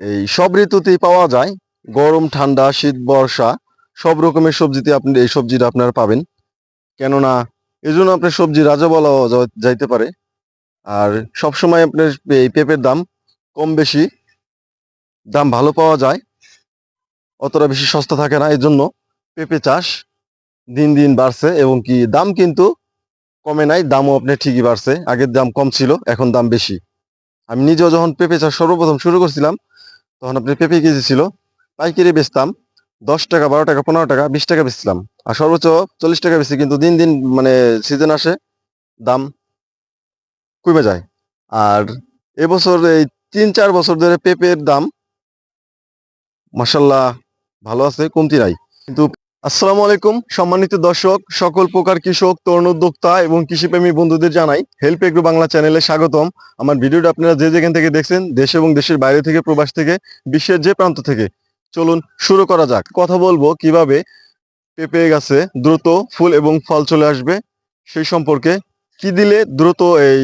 এই সব ঋতুতেই পাওয়া যায়। গরম, ঠান্ডা, শীত, বর্ষা, সব রকমের সবজিতে আপনি এই সবজিটা আপনারা পাবেন। কেননা এই জন্য আপনার সবজি রাজা বলা যাইতে পারে। আর সব সময় আপনার এই পেঁপের দাম কম বেশি দাম ভালো পাওয়া যায়। অতটা বেশি সস্তা থাকে না। এই জন্য পেঁপে চাষ দিন দিন বাড়ছে এবং কি দাম কিন্তু কমে নাই, দামও আপনার ঠিকই বাড়ছে। আগের দাম কম ছিল, এখন দাম বেশি। আমি নিজেও যখন পেঁপে চাষ সর্বপ্রথম শুরু করছিলাম তখন আপনি পেঁপে কেজি ছিল, পাইকারি বেচতাম, দশ টাকা, বারো টাকা, পনেরো টাকা, বিশ টাকা বেচছিলাম। আর সর্বোচ্চ চল্লিশ টাকা বেশি কিন্তু দিন দিন মানে সিজন আসে, দাম কমে যায়। আর এবছর এই তিন, চার বছর ধরে পেঁপের দাম মাসাল্লাহ ভালো আছে, কমতি নাই। কিন্তু আসসালামু আলাইকুম, সম্মানিত দর্শক, সকল প্রকার কৃষক, তরুণ উদ্যোক্তা এবং কৃষিপ্রেমী বন্ধুদের জানাই হেল্প এগ্রো বাংলা চ্যানেলে স্বাগতম। আমার ভিডিওটা আপনারা যে যেখান থেকে দেখছেন, দেশ এবং দেশের বাইরে থেকে, প্রবাস থেকে, বিশ্বের যে প্রান্ত থেকে, চলুন শুরু করা যাক। কথা বলব কীভাবে পেঁপে গাছে দ্রুত ফুল এবং ফল চলে আসবে, সেই সম্পর্কে। কি দিলে দ্রুত এই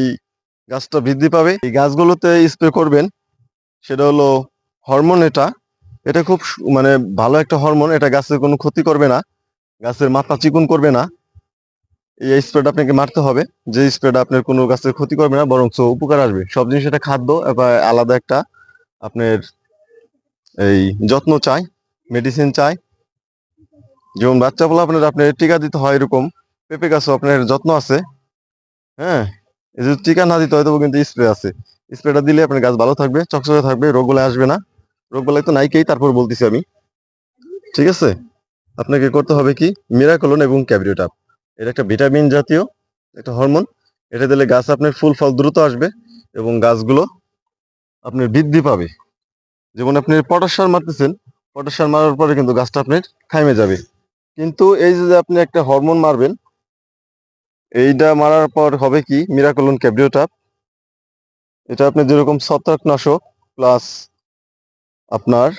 গাছটা বৃদ্ধি পাবে? এই গাছগুলোতে স্প্রে করবেন, সেটা হলো হরমোন এটা। এটা খুব মানে ভালো একটা হরমোন, এটা গাছের কোনো ক্ষতি করবে না। গাছের মাথা চিকুন করবে না। এই স্প্রেটা আপনাকে মারতে হবে। যে স্প্রেটা আপনার কোনো গাছের ক্ষতি করবে না বরং উপকার আসবে। সব জিনিস এটা খাদ্য আলাদা একটা আপনার এই যত্ন চাই মেডিসিন চাই। যেমন বাচ্চা বলে আপনার আপনার টিকা দিতে হয় এরকম, পেঁপে গাছও আপনার যত্ন আছে। হ্যাঁ এই যদি টিকা না দিতে হয় তবু কিন্তু স্প্রে আছে। স্প্রেটা দিলে আপনার গাছ ভালো থাকবে, চকচকে থাকবে রোগগুলো আসবে না। রোগবালাই তো নাইকেই তারপর বলতেছি আমি। ঠিক আছে? আপনাকে করতে হবে কি? মিরাকলন এবং ক্যাবরিওটাপ এটা একটা ভিটামিন জাতীয় একটা হরমোন এটা দিলে গাছ আপনার ফুল ফল দ্রুত আসবে এবং গাছগুলো আপনার বৃদ্ধি পাবে। যেমন আপনি পটাশ সার মারতেছেন, পটাশ সার মারার পরে কিন্তু গাছটা আপনার থাইমে যাবে। কিন্তু এই যে আপনি একটা হরমোন মারবেন, এইটা মারার পর হবে কি? মিরাকলন ক্যাবরিওটাপ এটা আপনি যেরকম ছত্রাকনাশক প্লাস আপনার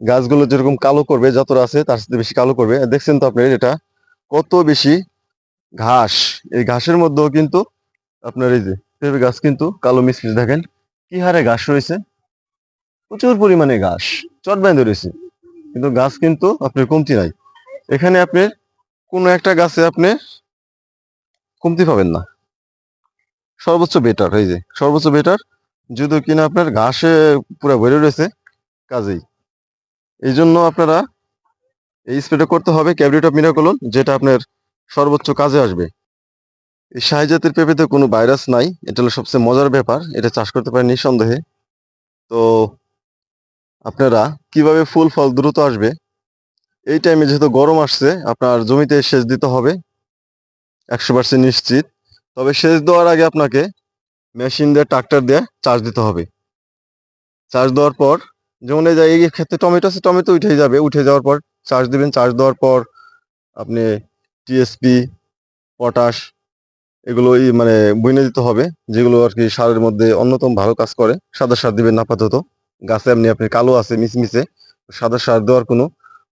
গাছগুলো যেরকম কালো করবে, যতটা আছে তার সাথে বেশি কালো করবে। দেখছেন তো আপনার এটা? কত বেশি ঘাস। এই ঘাসের মধ্যেও কিন্তু আপনার এই যে পেঁপে গাছ কিন্তু কালো মিশমিশ। দেখেন কি হারে ঘাস রয়েছে? প্রচুর পরিমাণে ঘাস। চট বেঁধে রয়েছে। কিন্তু গাছ কিন্তু আপনার কমতি নাই। এখানে আপনি কোনো একটা গাছে আপনি কমতি পাবেন না। সর্বোচ্চ বেটার এই যে সর্বোচ্চ বেটার যদিও কিনা আপনার ঘাসে পুরো ভরে রয়েছে, কাজেই। এই জন্য আপনারা এই স্প্রেটা করতে হবে ক্যাবরিটা মিরাকলন, যেটা আপনার সর্বোচ্চ কাজে আসবে। এই শাহি জাতের পেঁপেতে কোনো ভাইরাস নাই, এটা হলো সবচেয়ে মজার ব্যাপার, এটা চাষ করতে পারেন নিঃসন্দেহে। তো আপনারা কীভাবে ফুল ফল দ্রুত আসবে, এই টাইমে যেহেতু গরম আসছে, আপনার জমিতে সেচ দিতে হবে, একশো পার্সেন্ট নিশ্চিত। তবে সেচ দেওয়ার আগে আপনাকে মেশিন দিয়ে ট্রাক্টর দিয়ে চার্জ দিতে হবে। চার্জ দেওয়ার পর যেমন এই এই ক্ষেত্রে টমেটো আছে, টমেটো উঠে যাবে। উঠে যাওয়ার পর চার্জ দিবেন। চার্জ দেওয়ার পর আপনি টিএসপি পটাশ এগুলো মানে বইনে দিতে হবে, যেগুলো আর কি সারের মধ্যে অন্যতম ভালো কাজ করে। সাদা সার দিবেন আপাতত। গাছে আপনি আপনি কালো আছে, মিশমিশে। সাদা সার দেওয়ার কোনো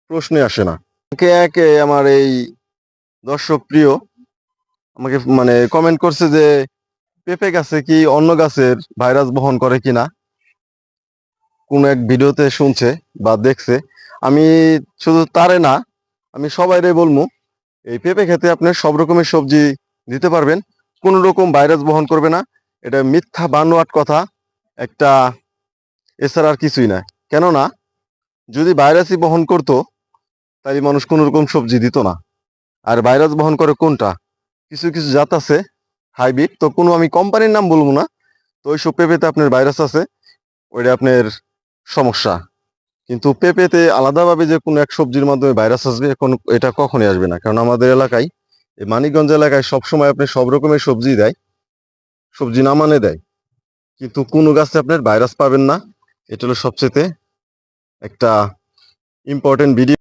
প্রশ্নই আসে না। একে একে আমার এই দর্শক প্রিয় আমাকে মানে কমেন্ট করছে যে পেঁপে গাছে কি অন্য গাছের ভাইরাস বহন করে কিনা? কোন এক ভিডিওতে শুনছে বা দেখছে। আমি শুধু তারে না, আমি সবাইরে বলব, এই পেঁপে খেতে আপনি সব রকমের সবজি দিতে পারবেন, কোন রকম ভাইরাস বহন করবে না। এটা মিথ্যা, বানোয়াট কথা, একটা এছাড়া আর কিছুই না। কেননা, যদি ভাইরাসই বহন করতো, তাহলে মানুষ কোন রকম সবজি দিত না। আর ভাইরাস বহন করে কোনটা? কিছু কিছু জাত আছে হাইব্রিড। তো কোনো আমি কোম্পানির নাম বলব না। তো ওইসব পেঁপেতে আপনার ভাইরাস আছে। ওইটা আপনার সমস্যা। কিন্তু পেঁপেতে আলাদাভাবে যে কোনো এক সবজির মাধ্যমে ভাইরাস আসবে, এখন এটা কখনই আসবে না। কারণ আমাদের এলাকায়, এই মানিকগঞ্জ এলাকায় সবসময় আপনি সব রকমের সবজি দেয়। সবজি না মানে দেয়। কিন্তু কোনো গাছে আপনার ভাইরাস পাবেন না। এটা হলো সবচেয়ে একটা ইম্পর্টেন্ট ভিডিও